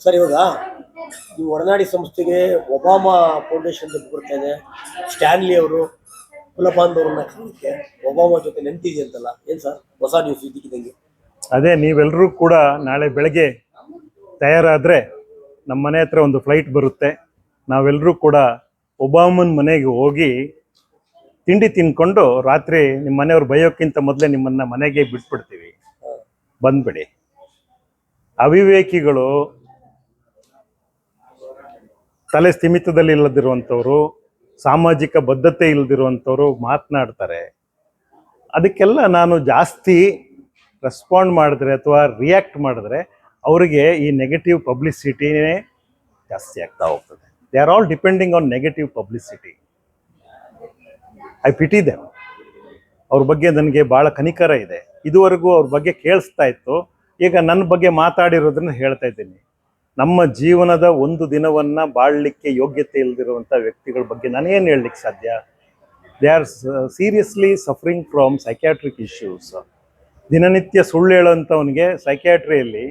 Sir ಇವಾಗ ಈ ಒಡನಾಡಿ ಸಂಸ್ಥೆಗೆ ಒಬಾಮಾ ಫೌಂಡೇಶನ್ ಬರ್ತಾ ಇದೆ ಸ್ಟ್ಯಾನ್ಲಿ ಅವರು ಕುಲಬಾಂಧವರನ್ನ ಕಾಣಕ್ಕೆ ಒಬಾಮಾ ಜೊತೆ ನೆನಪಿದೆ ಅಂತಲ್ಲ? ಏನ್ ಸರ್ ಹೊಸ ನ್ಯೂಸ್ ಇದ್ದಕ್ಕಿದ್ದಂಗೆ ಅದೇ ನೀವೆಲ್ಲರೂ ಕೂಡ ನಾಳೆ ಬೆಳಗ್ಗೆ ತಯಾರಾದರೆ ನಮ್ಮ ಮನೆ ಹತ್ರ ಒಂದು ಫ್ಲೈಟ್ ಬರುತ್ತೆ. ನಾವೆಲ್ಲರೂ ಕೂಡ ಒಬಾಮನ್ ಮನೆಗೆ ಹೋಗಿ ತಿಂಡಿ ತಿನ್ಕೊಂಡು ರಾತ್ರಿ ನಿಮ್ಮ ಮನೆಯವ್ರು ಬೈಯೋಕ್ಕಿಂತ ಮೊದಲೇ ನಿಮ್ಮನ್ನ ಮನೆಗೆ ಬಿಟ್ಬಿಡ್ತೀವಿ. ಬಂದ್ಬಿಡಿ. ಅವಿವೇಕಿಗಳು ತಲೆ ಸ್ಥಿಮಿತದಲ್ಲಿ ಇಲ್ಲದಿರುವಂಥವ್ರು, ಸಾಮಾಜಿಕ ಬದ್ಧತೆ ಇಲ್ಲದಿರುವಂಥವ್ರು ಮಾತನಾಡ್ತಾರೆ. ಅದಕ್ಕೆಲ್ಲ ನಾನು ಜಾಸ್ತಿ ರೆಸ್ಪಾಂಡ್ ಮಾಡಿದ್ರೆ ಅಥವಾ ರಿಯಾಕ್ಟ್ ಮಾಡಿದ್ರೆ ಅವರಿಗೆ ಈ ನೆಗೆಟಿವ್ ಪಬ್ಲಿಸಿಟಿನೇ ಜಾಸ್ತಿ ಆಗ್ತಾ ಹೋಗ್ತದೆ. They are all depending on negative publicity I pity Dev ಅವ್ರ ಬಗ್ಗೆ ನನಗೆ ಭಾಳ ಕನಿಕರ ಇದೆ. ಇದುವರೆಗೂ ಅವ್ರ ಬಗ್ಗೆ ಕೇಳಿಸ್ತಾ ಇತ್ತು. ಈಗ ನನ್ನ ಬಗ್ಗೆ ಮಾತಾಡಿರೋದನ್ನ ಹೇಳ್ತಾ ಇದ್ದೀನಿ. ನಮ್ಮ ಜೀವನದ ಒಂದು ದಿನವನ್ನ ಬಾಳಲಿಕ್ಕೆ ಯೋಗ್ಯತೆ ಇಲ್ಲದಿರುವಂಥ ವ್ಯಕ್ತಿಗಳ ಬಗ್ಗೆ ನಾನೇನು ಹೇಳಲಿಕ್ಕೆ ಸಾಧ್ಯ? They are seriously suffering from psychiatric issues ದಿನನಿತ್ಯ ಸುಳ್ಳು ಹೇಳೋಂಥವನಿಗೆ ಸೈಕ್ಯಾಟ್ರಿಯಲ್ಲಿ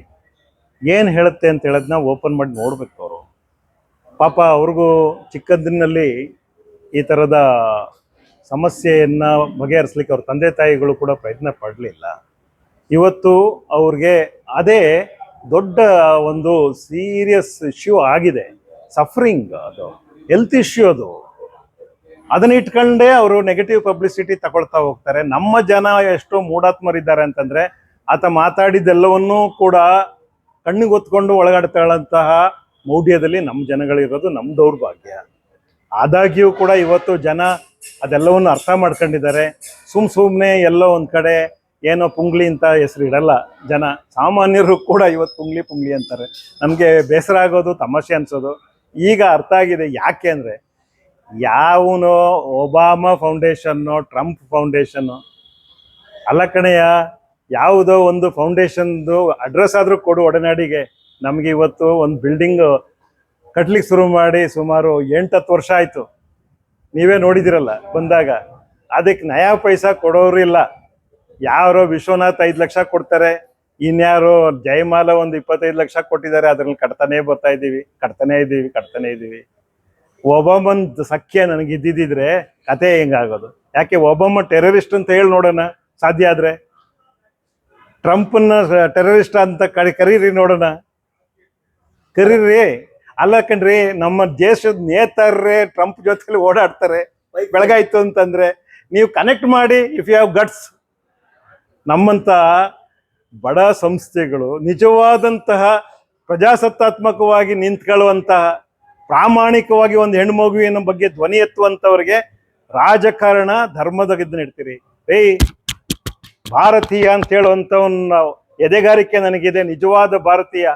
ಏನು ಹೇಳುತ್ತೆ ಅಂತ ಹೇಳೋದನ್ನ ಓಪನ್ ಮಾಡಿ ನೋಡ್ಬೇಕು ಅವರು. ಪಾಪ ಅವ್ರಿಗೂ ಚಿಕ್ಕಂದಿನಲ್ಲಿ ಈ ಥರದ ಸಮಸ್ಯೆಯನ್ನು ಬಗೆಹರಿಸ್ಲಿಕ್ಕೆ ಅವ್ರ ತಂದೆ ತಾಯಿಗಳು ಕೂಡ ಪ್ರಯತ್ನ ಪಡಲಿಲ್ಲ. ಇವತ್ತು ಅವ್ರಿಗೆ ಅದೇ ದೊಡ್ಡ ಒಂದು ಸೀರಿಯಸ್ ಇಶ್ಯೂ ಆಗಿದೆ. ಸಫರಿಂಗ್ ಅದು. ಹೆಲ್ತ್ ಇಶ್ಯೂ ಅದು. ಅದನ್ನ ಇಟ್ಕೊಂಡೇ ಅವರು ನೆಗೆಟಿವ್ ಪಬ್ಲಿಸಿಟಿ ತಗೊಳ್ತಾ ಹೋಗ್ತಾರೆ. ನಮ್ಮ ಜನ ಎಷ್ಟೋ ಮೂಢಾತ್ಮರಿದ್ದಾರೆ ಅಂತಂದ್ರೆ ಆತ ಮಾತಾಡಿದ್ದೆಲ್ಲವನ್ನೂ ಕೂಡ ಕಣ್ಣಿಗೆ ಹೊತ್ಕೊಂಡು ಒಳಗಾಡ್ತಾಳಂತಹ ಮೌಢ್ಯದಲ್ಲಿ ನಮ್ಮ ಜನಗಳಿರೋದು ನಮ್ಮ ದೌರ್ಭಾಗ್ಯ. ಆದಾಗ್ಯೂ ಕೂಡ ಇವತ್ತು ಜನ ಅದೆಲ್ಲವನ್ನು ಅರ್ಥ ಮಾಡ್ಕೊಂಡಿದ್ದಾರೆ. ಸುಮ್ ಸುಮ್ಮನೆ ಎಲ್ಲೋ ಒಂದು ಕಡೆ ಏನೋ ಪುಂಗ್ಲಿ ಅಂತ ಹೆಸರು ಇಡಲ್ಲ ಜನ ಸಾಮಾನ್ಯರು ಕೂಡ ಇವತ್ತು ಪುಂಗ್ಲಿ ಪುಂಗ್ಲಿ ಅಂತಾರೆ. ನಮಗೆ ಬೇಸರ ಆಗೋದು, ತಮಾಷೆ ಅನ್ಸೋದು. ಈಗ ಅರ್ಥ ಆಗಿದೆ ಯಾಕೆ ಅಂದರೆ, ಯಾವನೋ ಒಬಾಮಾ ಫೌಂಡೇಶನ್ನು ಟ್ರಂಪ್ ಫೌಂಡೇಶನ್ನು ಅಲ್ಲ ಯಾವುದೋ ಒಂದು ಫೌಂಡೇಶನ್ದು ಅಡ್ರೆಸ್ ಆದರೂ ಕೊಡು ಒಡನಾಡಿಗೆ. ನಮಗೆ ಇವತ್ತು ಒಂದು ಬಿಲ್ಡಿಂಗ್ ಕಟ್ಲಿಕ್ಕೆ ಶುರು ಮಾಡಿ ಸುಮಾರು ಎಂಟತ್ತು ವರ್ಷ ಆಯಿತು. ನೀವೇ ನೋಡಿದಿರಲ್ಲ ಬಂದಾಗ. ಅದಕ್ಕೆ ನಯಾ ಪೈಸಾ ಕೊಡೋರು ಇಲ್ಲ. ಯಾರೋ ವಿಶ್ವನಾಥ್ ಐದು ಲಕ್ಷ ಕೊಡ್ತಾರೆ, ಇನ್ಯಾರೋ ಜಯಮಾಲ ಒಂದು ಇಪ್ಪತ್ತೈದು ಲಕ್ಷ ಕೊಟ್ಟಿದ್ದಾರೆ, ಅದ್ರಲ್ಲಿ ಕಟ್ತಾನೆ ಬರ್ತಾ ಇದ್ದೀವಿ, ಕಟ್ತಾನೆ ಇದ್ದೀವಿ ಕಟ್ತಾನೆ ಇದ್ದೀವಿ. ಒಬಾಮನ್ ಸಖ್ಯ ನನಗೆ ಇದ್ದಿದ್ದಿದ್ರೆ ಕತೆ ಹೆಂಗಾಗೋದು? ಯಾಕೆ ಒಬಾಮ ಟೆರರಿಸ್ಟ್ ಅಂತ ಹೇಳಿ ನೋಡೋಣ, ಸಾಧ್ಯ ಆದ್ರೆ? ಟ್ರಂಪ್ನ ಟೆರರಿಸ್ಟ್ ಅಂತ ಕರಿ, ಕರೀರಿ ನೋಡೋಣ. ಕರೀರಿ, ಅಲ್ಲ ಕಣ್ರಿ, ನಮ್ಮ ದೇಶದ ನೇತಾರರೇ ಟ್ರಂಪ್ ಜೊತೆಲಿ ಓಡಾಡ್ತಾರೆ, ಬೆಳಗಾಯ್ತು ಅಂತಂದ್ರೆ, ನೀವು ಕನೆಕ್ಟ್ ಮಾಡಿ ಇಫ್ ಯು ಹ್ಯಾವ್ ಗಟ್ಸ್ ನಮ್ಮಂತ ಬಡ ಸಂಸ್ಥೆಗಳು ನಿಜವಾದಂತಹ ಪ್ರಜಾಸತ್ತಾತ್ಮಕವಾಗಿ ನಿಂತ್ಕೊಳ್ಳುವಂತಹ ಪ್ರಾಮಾಣಿಕವಾಗಿ ಒಂದು ಹೆಣ್ಮಗುವಿನ ಬಗ್ಗೆ ಧ್ವನಿ ಎತ್ತುವಂಥವ್ರಿಗೆ ರಾಜಕಾರಣ ಧರ್ಮದ ಇಡ್ತೀರಿ. ಏಯ್ ಭಾರತೀಯ ಅಂತ ಹೇಳುವಂಥವನ್ನ ಎದೆಗಾರಿಕೆ ನನಗಿದೆ, ನಿಜವಾದ ಭಾರತೀಯ.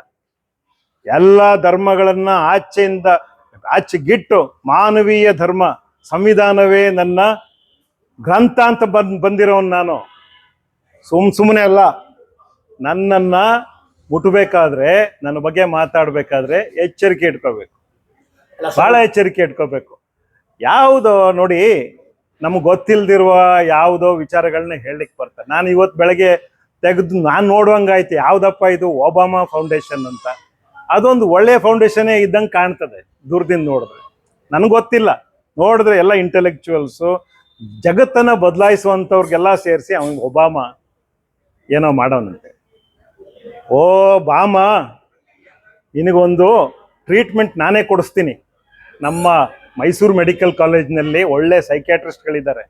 ಎಲ್ಲ ಧರ್ಮಗಳನ್ನ ಆಚೆಯಿಂದ ಆಚೆಗಿಟ್ಟು ಮಾನವೀಯ ಧರ್ಮ, ಸಂವಿಧಾನವೇ ನನ್ನ ಗ್ರಂಥ ಅಂತ ಬಂದ್ ಬಂದಿರೋನ್ ನಾನು. ಸುಮ್ ಸುಮ್ಮನೆ ಅಲ್ಲ ನನ್ನನ್ನ ಮುಟ್ಬೇಕಾದ್ರೆ ನನ್ನ ಬಗ್ಗೆ ಮಾತಾಡಬೇಕಾದ್ರೆ ಎಚ್ಚರಿಕೆ ಇಟ್ಕೋಬೇಕು. ಬಹಳ ಎಚ್ಚರಿಕೆ ಇಟ್ಕೋಬೇಕು. ಯಾವುದೋ ನೋಡಿ ನಮ್ಗೆ ಗೊತ್ತಿಲ್ದಿರುವ ಯಾವುದೋ ವಿಚಾರಗಳನ್ನ ಹೇಳಲಿಕ್ಕೆ ಬರ್ತಾರೆ. ನಾನು ಇವತ್ತು ಬೆಳಗ್ಗೆ ತೆಗೆದು ನಾನು ನೋಡುವಂಗಾಯ್ತು ಯಾವುದಪ್ಪ ಇದು ಒಬಾಮಾ ಫೌಂಡೇಶನ್ ಅಂತ. ಅದೊಂದು ಒಳ್ಳೆಯ ಫೌಂಡೇಶನ್ನೇ ಇದ್ದಂಗೆ ಕಾಣ್ತದೆ ದೂರದಿಂದ ನೋಡಿದ್ರೆ. ನನಗೆ ಗೊತ್ತಿಲ್ಲ. ನೋಡಿದ್ರೆ ಎಲ್ಲ ಇಂಟೆಲೆಕ್ಚುವಲ್ಸು ಜಗತ್ತನ್ನು ಬದಲಾಯಿಸುವಂಥವ್ರಿಗೆಲ್ಲ ಸೇರಿಸಿ ಅವನಿಗೆ ಒಬಾಮ ಏನೋ ಮಾಡೋನಂತೆ ಓ, ಬಾಮ, ನಿನಗೊಂದು ಟ್ರೀಟ್ಮೆಂಟ್ ನಾನೇ ಕೊಡಿಸ್ತೀನಿ. ನಮ್ಮ ಮೈಸೂರು ಮೆಡಿಕಲ್ ಕಾಲೇಜ್ನಲ್ಲಿ ಒಳ್ಳೆ ಸೈಕ್ಯಾಟ್ರಿಸ್ಟ್ಗಳಿದ್ದಾರೆ.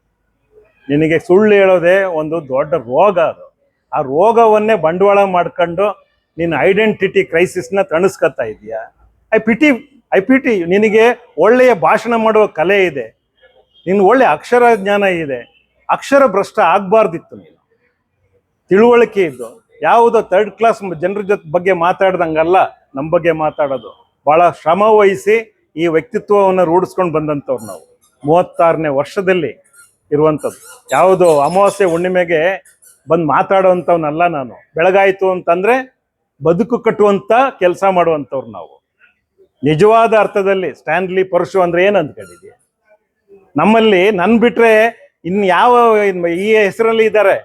ನಿನಗೆ ಸುಳ್ಳು ಹೇಳೋದೇ ಒಂದು ದೊಡ್ಡ ರೋಗ ಅದು. ಆ ರೋಗವನ್ನೇ ಬಂಡವಾಳ ಮಾಡ್ಕೊಂಡು ನಿನ್ನ ಐಡೆಂಟಿಟಿ ಕ್ರೈಸಿಸ್ನ ತಣಿಸ್ಕೊತಾ ಇದೆಯಾ? ಐ ಪಿಟಿ ಐ ಪಿಟಿ ನಿನಗೆ ಒಳ್ಳೆಯ ಭಾಷಣ ಮಾಡುವ ಕಲೆ ಇದೆ. ನಿನ್ನ ಒಳ್ಳೆ ಅಕ್ಷರ ಜ್ಞಾನ ಇದೆ. ಅಕ್ಷರ ಭ್ರಷ್ಟ ಆಗಬಾರ್ದಿತ್ತು ನೀನು. ತಿಳುವಳಿಕೆ ಇದ್ದು ಯಾವುದೋ ಥರ್ಡ್ ಕ್ಲಾಸ್ ಜನರ ಜೊತೆ ಬಗ್ಗೆ ಮಾತಾಡ್ದಂಗಲ್ಲ ನಮ್ಮ ಬಗ್ಗೆ ಮಾತಾಡೋದು. ಬಹಳ ಶ್ರಮ ವಹಿಸಿ ಈ ವ್ಯಕ್ತಿತ್ವವನ್ನು ರೂಢಿಸ್ಕೊಂಡು ಬಂದಂಥವ್ರು ನಾವು. ಮೂವತ್ತಾರನೇ ವರ್ಷದಲ್ಲಿ ಇರುವಂಥದ್ದು. ಯಾವುದೋ ಅಮಾವಾಸ್ಯೆ ಹುಣ್ಣಿಮೆಗೆ ಬಂದು ಮಾತಾಡುವಂಥವ್ನಲ್ಲ ನಾನು. ಬೆಳಗಾಯಿತು ಅಂತಂದರೆ ಬದುಕು ಕಟ್ಟುವಂಥ ಕೆಲಸ ಮಾಡುವಂಥವ್ರು ನಾವು. ನಿಜವಾದ ಅರ್ಥದಲ್ಲಿ ಸ್ಟ್ಯಾನ್ಲಿ ಪರಶು ಅಂದರೆ ಏನು ಅಂದ್ಕೊಂಡಿದ್ಯಾ ನಮ್ಮಲ್ಲಿ ನನ್ನ ಬಿಟ್ಟರೆ ಇನ್ನು ಯಾವ ಈ ಹೆಸರಲ್ಲಿ ಇದ್ದಾರೆ?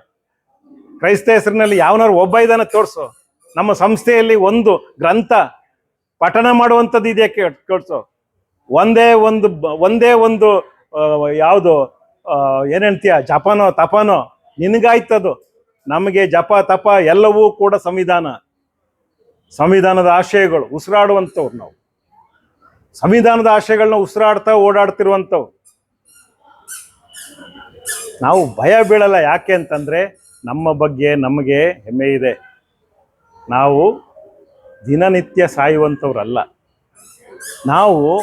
ಕ್ರೈಸ್ತ ಹೆಸರಿನಲ್ಲಿ ಯಾವನಾರು ಒಬ್ಬ ಇದ್ದಾನೆ ತೋರಿಸು. ನಮ್ಮ ಸಂಸ್ಥೆಯಲ್ಲಿ ಒಂದು ಗ್ರಂಥ ಪಠಣ ಮಾಡುವಂಥದ್ದು ಇದೆ ತೋರಿಸು. ಒಂದೇ ಒಂದು ಒಂದೇ ಒಂದು ಯಾವುದು ಏನೇಳ್ತೀಯ ಜಪನೋ, ತಪನೋ, ನಿನಗಾಯ್ತದು. ನಮಗೆ ಜಪ, ತಪ ಎಲ್ಲವೂ ಕೂಡ ಸಂವಿಧಾನ. ಸಂವಿಧಾನದ ಆಶಯಗಳು ಉಸಿರಾಡುವಂಥವ್ರು ನಾವು. ಸಂವಿಧಾನದ ಆಶಯಗಳನ್ನ ಉಸಿರಾಡ್ತಾ ಓಡಾಡ್ತಿರುವಂಥವು ನಾವು ಭಯ ಬೀಳಲ್ಲ ಯಾಕೆ ಅಂತಂದ್ರೆ ನಮ್ಮ ಬಗ್ಗೆ ನಮಗೆ ಹೆಮ್ಮೆ ಇದೆ. ನಾವು ದಿನನಿತ್ಯ ಸಾಯುವಂಥವ್ರಲ್ಲ. ನಾವು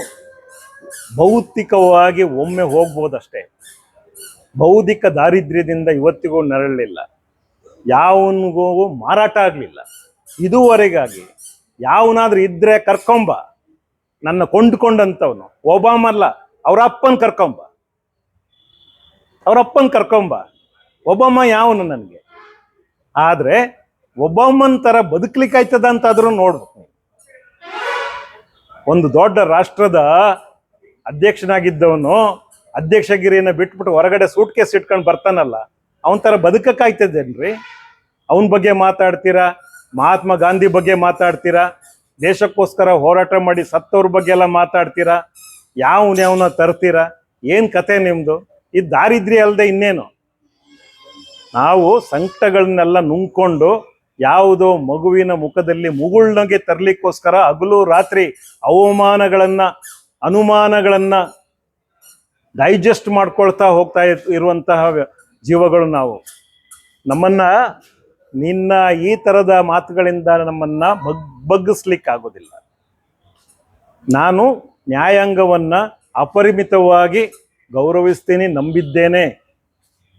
ಭೌತಿಕವಾಗಿ ಒಮ್ಮೆ ಹೋಗ್ಬೋದಷ್ಟೇ. ಬೌದ್ಧಿಕ ದಾರಿದ್ರ್ಯದಿಂದ ಇವತ್ತಿಗೂ ನರಳಲಿಲ್ಲ ಯಾವನಿಗೂ ಮಾರಾಟ ಆಗಲಿಲ್ಲ. ಇದುವರೆಗಾಗಿ ಯಾವನಾದ್ರೂ ಇದ್ರೆ ಕರ್ಕೊಂಬ. ನನ್ನ ಕೊಂಡ್ಕೊಂಡಂಥವನು. ಒಬಾಮಲ್ಲ ಅಲ್ಲ ಅಪ್ಪನ ಕರ್ಕೊಂಬ. ಅವರಪ್ಪನ ಕರ್ಕೊಂಬ. ಒಬ್ಬಮ್ಮ ಯಾವನು ನನಗೆ? ಆದರೆ ಒಬ್ಬಮ್ಮನ ಥರ ಬದುಕ್ಲಿಕ್ಕಾಯ್ತದ ಅಂತಾದ್ರೂ ನೋಡ್ಬೇಕು. ಒಂದು ದೊಡ್ಡ ರಾಷ್ಟ್ರದ ಅಧ್ಯಕ್ಷನಾಗಿದ್ದವನು ಅಧ್ಯಕ್ಷಗಿರಿಯನ್ನ ಬಿಟ್ಬಿಟ್ಟು ಹೊರಗಡೆ ಸೂಟ್ ಕೇಸ್ ಇಟ್ಕೊಂಡು ಬರ್ತಾನಲ್ಲ, ಅವನ ಥರ ಬದುಕಕ್ಕಾಯ್ತದೇನ್ರಿ? ಅವನ ಬಗ್ಗೆ ಮಾತಾಡ್ತೀರಾ? ಮಹಾತ್ಮ ಗಾಂಧಿ ಬಗ್ಗೆ ಮಾತಾಡ್ತೀರಾ? ದೇಶಕ್ಕೋಸ್ಕರ ಹೋರಾಟ ಮಾಡಿ ಸತ್ತವ್ರ ಬಗ್ಗೆ ಎಲ್ಲ ಮಾತಾಡ್ತೀರಾ? ಯಾವನ್ಯಾವನ ತರ್ತೀರಾ? ಏನು ಕತೆ ನಿಮ್ಮದು ಇದು ದಾರಿದ್ರಿ ಅಲ್ಲದೆ ಇನ್ನೇನು? ನಾವು ಸಂಕಟಗಳನ್ನೆಲ್ಲ ನುಂಗ್ಕೊಂಡು ಯಾವುದೋ ಮಗುವಿನ ಮುಖದಲ್ಲಿ ಮುಗುಳ್ನಗೆ ತರಲಿಕ್ಕೋಸ್ಕರ ಹಗಲು ರಾತ್ರಿ ಅವಮಾನಗಳನ್ನ ಅನುಮಾನಗಳನ್ನ ಡೈಜೆಸ್ಟ್ ಮಾಡ್ಕೊಳ್ತಾ ಹೋಗ್ತಾ ಇರ್- ಇರುವಂತಹ ಜೀವಗಳು ನಾವು. ನಮ್ಮನ್ನ, ನಿನ್ನ ಈ ತರದ ಮಾತುಗಳಿಂದ ನಮ್ಮನ್ನ ಬಗ್, ಬಗ್ಗಿಸ್ಲಿಕ್ಕಾಗೋದಿಲ್ಲ. ನಾನು ನ್ಯಾಯಾಂಗವನ್ನ ಅಪರಿಮಿತವಾಗಿ ಗೌರವಿಸ್ತೀನಿ, ನಂಬಿದ್ದೇನೆ.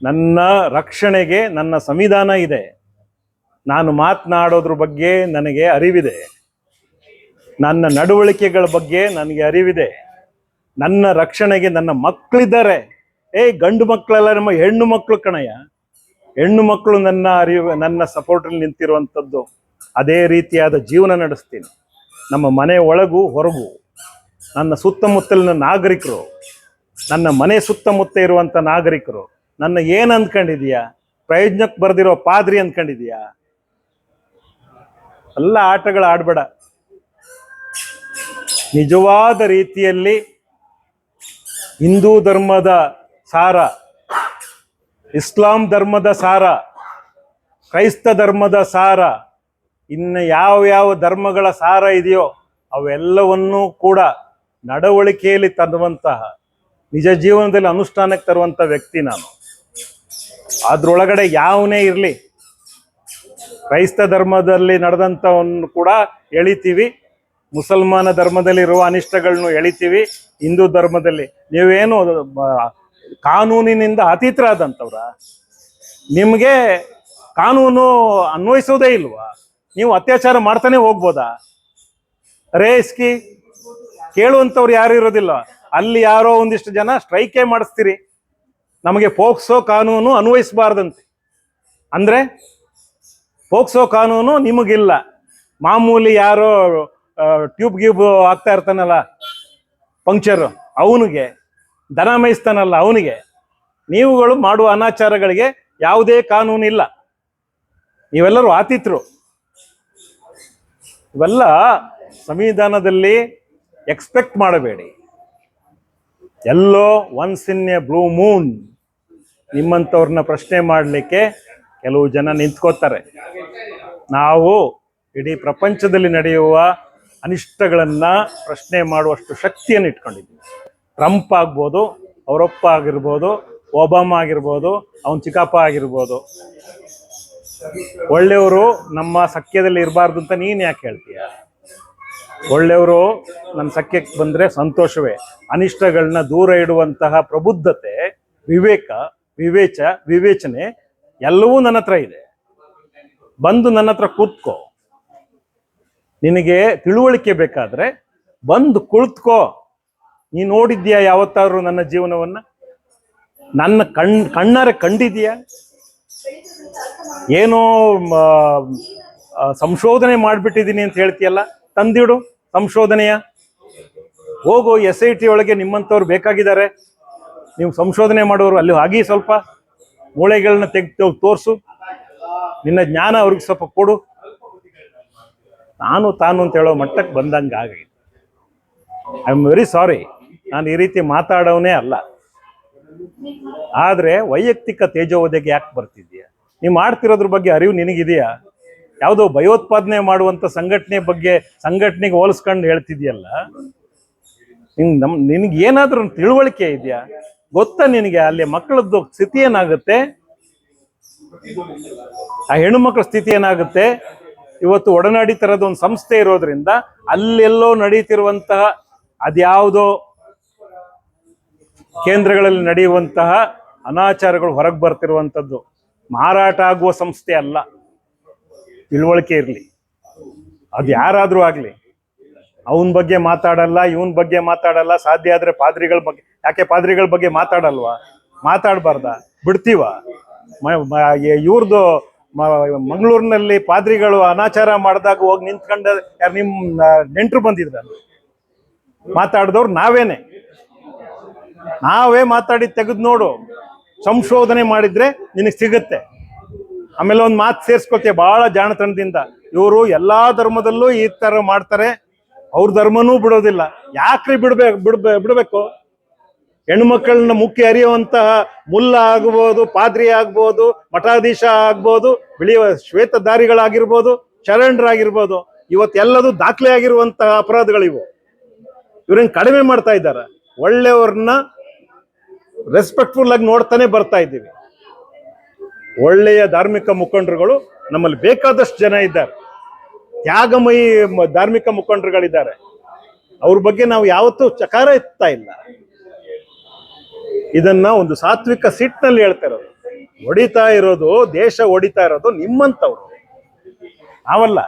ನನ್ನ ರಕ್ಷಣೆಗೆ ನನ್ನ ಸಂವಿಧಾನ ಇದೆ. ನಾನು ಮಾತನಾಡೋದ್ರ ಬಗ್ಗೆ ನನಗೆ ಅರಿವಿದೆ. ನನ್ನ ನಡವಳಿಕೆಗಳ ಬಗ್ಗೆ ನನಗೆ ಅರಿವಿದೆ. ನನ್ನ ರಕ್ಷಣೆಗೆ ನನ್ನ ಮಕ್ಕಳಿದ್ದಾರೆ. ಏ, ಗಂಡು ಮಕ್ಕಳೆಲ್ಲ, ನಮ್ಮ ಹೆಣ್ಣು ಮಕ್ಕಳು ಕಣಯ್ಯ. ಹೆಣ್ಣು ಮಕ್ಕಳು ನನ್ನ ಅರಿವು, ನನ್ನ ಸಪೋರ್ಟಲ್ಲಿ ನಿಂತಿರುವಂಥದ್ದು. ಅದೇ ರೀತಿಯಾದ ಜೀವನ ನಡೆಸ್ತೀನಿ. ನಮ್ಮ ಮನೆ ಒಳಗೂ ಹೊರಗೂ. ನನ್ನ ಸುತ್ತಮುತ್ತಲಿನ ನಾಗರಿಕರು, ನನ್ನ ಮನೆ ಸುತ್ತಮುತ್ತ ಇರುವಂಥ ನಾಗರಿಕರು ನನ್ನ ಏನು ಅಂದ್ಕೊಂಡಿದೀಯಾ ಪ್ರಯೋಜನಕ್ಕೆ ಬರ್ದಿರೋ ಪಾದ್ರಿ ಅಂದ್ಕೊಂಡಿದೀಯಾ ಎಲ್ಲ ಆಟಗಳು ಆಡಬೇಡ. ನಿಜವಾದ ರೀತಿಯಲ್ಲಿ ಹಿಂದೂ ಧರ್ಮದ ಸಾರ, ಇಸ್ಲಾಂ ಧರ್ಮದ ಸಾರ, ಕ್ರೈಸ್ತ ಧರ್ಮದ ಸಾರ, ಇನ್ನು ಯಾವ ಯಾವ ಧರ್ಮಗಳ ಸಾರ ಇದೆಯೋ ಅವೆಲ್ಲವನ್ನೂ ಕೂಡ ನಡವಳಿಕೆಯಲ್ಲಿ ತರುವಂತಹ ನಿಜ ಜೀವನದಲ್ಲಿ ಅನುಷ್ಠಾನಕ್ಕೆ ತರುವಂಥ ವ್ಯಕ್ತಿ ನಾನು. ಅದ್ರೊಳಗಡೆ ಯಾವನೇ ಇರಲಿ, ಕ್ರೈಸ್ತ ಧರ್ಮದಲ್ಲಿ ನಡೆದಂಥವನ್ನು ಕೂಡ ಎಳಿತೀವಿ. ಮುಸಲ್ಮಾನ ಧರ್ಮದಲ್ಲಿರುವ ಅನಿಷ್ಟಗಳನ್ನು ಎಳಿತೀವಿ. ಹಿಂದೂ ಧರ್ಮದಲ್ಲಿ. ನೀವೇನು ಕಾನೂನಿನಿಂದ ಅತೀತರಾದಂಥವ್ರ. ನಿಮಗೆ ಕಾನೂನು ಅನ್ವಯಿಸೋದೇ ಇಲ್ವಾ? ನೀವು ಅತ್ಯಾಚಾರ ಮಾಡ್ತಾನೆ ಹೋಗ್ಬೋದಾ? ರೇಸ್ಕಿ ಕೇಳುವಂಥವ್ರು ಯಾರು ಇರೋದಿಲ್ಲ. ಅಲ್ಲಿ ಯಾರೋ ಒಂದಿಷ್ಟು ಜನ ಸ್ಟ್ರೈಕೇ ಮಾಡಿಸ್ತೀರಿ. ನಮಗೆ ಪೋಕ್ಸೋ ಕಾನೂನು ಅನ್ವಯಿಸಬಾರ್ದಂತೆ. ಅಂದ್ರೆ ಪೋಕ್ಸೋ ಕಾನೂನು ನಿಮಗಿಲ್ಲ. ಮಾಮೂಲಿ ಯಾರೋ ಟ್ಯೂಬ್ ಗ್ಯೂಬ್ ಆಗ್ತಾ ಇರ್ತಾನಲ್ಲ, ಪಂಕ್ಚರು, ಅವನಿಗೆ, ದನ ಮೇಯಿಸ್ತಾನಲ್ಲ ಅವನಿಗೆ, ನೀವುಗಳು ಮಾಡುವ ಅನಾಚಾರಗಳಿಗೆ ಯಾವುದೇ ಕಾನೂನು ಇಲ್ಲ. ನೀವೆಲ್ಲರೂ ಆತಿತ್ರು ಇವೆಲ್ಲ ಸಂವಿಧಾನದಲ್ಲಿ ಎಕ್ಸ್ಪೆಕ್ಟ್ ಮಾಡಬೇಡಿ. ಎಲ್ಲೋ once in a blue moon. ನಿಮ್ಮಂಥವ್ರನ್ನ ಪ್ರಶ್ನೆ ಮಾಡಲಿಕ್ಕೆ ಕೆಲವು ಜನ ನಿಂತ್ಕೋತಾರೆ ನಾವು ಇಡೀ ಪ್ರಪಂಚದಲ್ಲಿ ನಡೆಯುವ ಅನಿಷ್ಟಗಳನ್ನು ಪ್ರಶ್ನೆ ಮಾಡುವಷ್ಟು ಶಕ್ತಿಯನ್ನು ಇಟ್ಕೊಂಡಿದ್ದೀವಿ. ಟ್ರಂಪ್ ಆಗ್ಬೋದು, ಅವರಪ್ಪ ಆಗಿರ್ಬೋದು, ಒಬಾಮ ಆಗಿರ್ಬೋದು, ಅವನ ಚಿಕ್ಕಪ್ಪ ಆಗಿರ್ಬೋದು. ಒಳ್ಳೆಯವರು ನಮ್ಮ ಸಖ್ಯದಲ್ಲಿ ಇರಬಾರ್ದು ಅಂತ ನೀನು ಯಾಕೆ ಹೇಳ್ತೀಯ? ಒಳ್ಳೆಯವರು ನನ್ನ ಸಖ್ಯಕ್ಕೆ ಬಂದರೆ ಸಂತೋಷವೇ. ಅನಿಷ್ಟಗಳನ್ನ ದೂರ ಇಡುವಂತಹ ಪ್ರಬುದ್ಧತೆ, ವಿವೇಕ ವಿವೇಚ, ವಿವೇಚನೆ ಎಲ್ಲವೂ ನನ್ನ ಹತ್ರ ಇದೆ. ಬಂದು ನನ್ನ ಹತ್ರ ಕೂತ್ಕೋ. ನಿನಗೆ ತಿಳುವಳಿಕೆ ಬೇಕಾದ್ರೆ ಬಂದು ಕುಳಿತ್ಕೋ. ನೀ ನೋಡಿದ್ಯಾ ಯಾವತ್ತಾದ್ರೂ ನನ್ನ ಜೀವನವನ್ನ? ನನ್ನ ಕಣ್, ಕಣ್ಣಾರೆ ಕಂಡಿದ್ಯಾ ಏನೋ ಸಂಶೋಧನೆ ಮಾಡಿಬಿಟ್ಟಿದ್ದೀನಿ ಅಂತ ಹೇಳ್ತೀಯಲ್ಲ? ತಂದಿಡು ಸಂಶೋಧನೆಯ. ಹೋಗು ಎಸ್ ಐ ಟಿ ಒಳಗೆ ನಿಮ್ಮಂಥವ್ರು ಬೇಕಾಗಿದ್ದಾರೆ. ನೀವು ಸಂಶೋಧನೆ ಮಾಡೋರು ಅಲ್ಲಿ ಆಗಿ ಸ್ವಲ್ಪ ಮೂಳೆಗಳನ್ನ ತೆಗೆದು ತೋರಿಸು. ನಿನ್ನ ಜ್ಞಾನ ಅವ್ರಿಗೆ ಸ್ವಲ್ಪ ಕೊಡು. ನಾನು ತಾನು ಅಂತ ಹೇಳೋ ಮಟ್ಟಕ್ಕೆ ಬಂದಂಗೆ ಆಗೈತೆ ಐ ಆಮ್ ವೆರಿ ಸಾರಿ ನಾನು ಈ ರೀತಿ ಮಾತಾಡೋನೇ ಅಲ್ಲ. ಆದರೆ ವೈಯಕ್ತಿಕ ತೇಜೋವಧೆಗೆ ಯಾಕೆ ಬರ್ತಿದ್ಯಾ ನೀವು ಮಾಡ್ತಿರೋದ್ರ ಬಗ್ಗೆ ಅರಿವು ನಿನಗಿದೆಯಾ? ಯಾವುದೋ ಭಯೋತ್ಪಾದನೆ ಮಾಡುವಂಥ ಸಂಘಟನೆ ಬಗ್ಗೆ ಸಂಘಟನೆಗೆ ಹೋಲಿಸ್ಕೊಂಡು ಹೇಳ್ತಿದ್ಯಲ್ಲ ನಿಂಗೆ ನಮ್ಮ ನಿನಗೆ ಏನಾದ್ರೂ ಒಂದು ತಿಳುವಳಿಕೆ ಇದೆಯಾ? ಗೊತ್ತಾ ನಿನಗೆ, ಅಲ್ಲಿ ಮಕ್ಕಳದ್ದು ಸ್ಥಿತಿ ಏನಾಗುತ್ತೆ? ಆ ಹೆಣ್ಣು ಮಕ್ಕಳ ಸ್ಥಿತಿ ಏನಾಗುತ್ತೆ? ಇವತ್ತು ಒಡನಾಡಿ ತರದ ಒಂದು ಸಂಸ್ಥೆ ಇರೋದ್ರಿಂದ ಅಲ್ಲೆಲ್ಲೋ ನಡೀತಿರುವಂತಹ ಅದ್ಯಾವುದೋ ಕೇಂದ್ರಗಳಲ್ಲಿ ನಡೆಯುವಂತಹ ಅನಾಚಾರಗಳು ಹೊರಗೆ ಬರ್ತಿರುವಂಥದ್ದು. ಮಾರಾಟ ಆಗುವ ಸಂಸ್ಥೆ ಅಲ್ಲ. ತಿಳುವಳಿಕೆ ಇರಲಿ. ಅದು ಯಾರಾದರೂ ಆಗಲಿ. ಅವನ ಬಗ್ಗೆ ಮಾತಾಡಲ್ಲ, ಇವನ್ ಬಗ್ಗೆ ಮಾತಾಡಲ್ಲ, ಸಾಧ್ಯ ಆದ್ರೆ ಪಾದ್ರಿಗಳ ಬಗ್ಗೆ, ಯಾಕೆ ಪಾದ್ರಿಗಳ ಬಗ್ಗೆ ಮಾತಾಡಲ್ವಾ? ಮಾತಾಡಬಾರ್ದ? ಬಿಡ್ತೀವ? ಇವ್ರದ್ದು ಮಂಗಳೂರಿನಲ್ಲಿ ಪಾದ್ರಿಗಳು ಅನಾಚಾರ ಮಾಡಿದಾಗ ಹೋಗಿ ನಿಂತ್ಕೊಂಡ ಯಾರು ನಿಮ್ಮ ನೆಂಟರು ಬಂದಿದ್ರ? ಮಾತಾಡಿದವ್ರು ನಾವೇನೆ. ನಾವೇ ಮಾತಾಡಿ ತೆಗೆದು ನೋಡು. ಸಂಶೋಧನೆ ಮಾಡಿದ್ರೆ ನಿನಗೆ ಸಿಗುತ್ತೆ. ಆಮೇಲೆ ಒಂದು ಮಾತು ಸೇರಿಸ್ಕೊತೀವಿ ಬಹಳ ಜಾಣತನದಿಂದ. ಇವರು ಎಲ್ಲಾ ಧರ್ಮದಲ್ಲೂ ಈ ತರ ಮಾಡ್ತಾರೆ. ಅವ್ರ ಧರ್ಮನೂ ಬಿಡೋದಿಲ್ಲ. ಯಾಕ್ರಿ ಬಿಡ್ಬೇಕು ಬಿಡ್ಬೇ, ಬಿಡ್ಬೇಕು? ಹೆಣ್ಮಕ್ಳನ್ನ ಮುಖ್ಯ ಅರಿಯುವಂತಹ ಮುಲ್ಲ ಆಗ್ಬೋದು, ಪಾದ್ರಿ ಆಗ್ಬೋದು, ಮಠಾಧೀಶ ಆಗ್ಬೋದು, ಬಿಳಿಯ ಶ್ವೇತಧಾರಿಗಳಾಗಿರ್ಬೋದು ಶರಣರಾಗಿರ್ಬೋದು ಇವತ್ತೆಲ್ಲದೂ ದಾಖಲೆ ಆಗಿರುವಂತಹ ಅಪರಾಧಗಳಿವು. ಇವ್ರನ್ನ ಕಡಿಮೆ ಮಾಡ್ತಾ ಇದ್ದಾರೆ. ಒಳ್ಳೆಯವ್ರನ್ನ ರೆಸ್ಪೆಕ್ಟ್ಫುಲ್ ಆಗಿ ನೋಡ್ತಾನೆ ಬರ್ತಾ ಇದ್ದೀವಿ. ಒಳ್ಳೆಯ ಧಾರ್ಮಿಕ ಮುಖಂಡರುಗಳು ನಮ್ಮಲ್ಲಿ ಬೇಕಾದಷ್ಟು ಜನ ಇದ್ದಾರೆ. ತ್ಯಾಗಮಯಿ ಧಾರ್ಮಿಕ ಮುಖಂಡರುಗಳಿದ್ದಾರೆ. ಅವ್ರ ಬಗ್ಗೆ ನಾವು ಯಾವತ್ತೂ ಚಕಾರ ಎತ್ತಾ ಇಲ್ಲ. ಇದನ್ನ ಒಂದು ಸಾತ್ವಿಕ ಸಿಟ್ನಲ್ಲಿ ಹೇಳ್ತಾ ಇರೋದು. ಹೊಡಿತಾ ಇರೋದು, ದೇಶ ಹೊಡಿತಾ ಇರೋದು ನಿಮ್ಮಂತವ್ರು. ನಾವಲ್ಲ,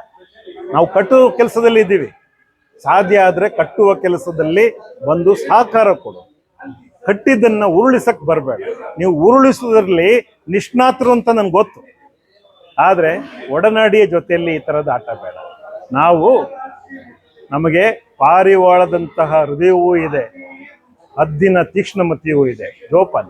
ನಾವು ಕಟ್ಟುವ ಕೆಲಸದಲ್ಲಿ ಇದ್ದೀವಿ. ಸಾಧ್ಯ ಆದ್ರೆ ಕಟ್ಟುವ ಕೆಲಸದಲ್ಲಿ ಬಂದು ಸಹಕಾರ ಕೊಡು. ಕಟ್ಟಿದ್ದನ್ನ ಉರುಳಿಸಕ್ ಬರಬೇಡ. ನೀವು ಉರುಳಿಸೋದ್ರಲ್ಲಿ ನಿಷ್ಣಾತರು ಅಂತ ನನ್ಗೆ ಗೊತ್ತು. ಆದರೆ ಒಡನಾಡಿಯ ಜೊತೆಯಲ್ಲಿ ಈ ಥರದ ಆಟ ಬೇಡ. ನಾವು ನಮಗೆ ಪಾರಿವಾಳದಂತಹ ಹೃದಯವೂ ಇದೆ ಹದ್ದಿನ ತೀಕ್ಷ್ಣಮತಿಯೂ ಇದೆ. ಜೋಪಾನ.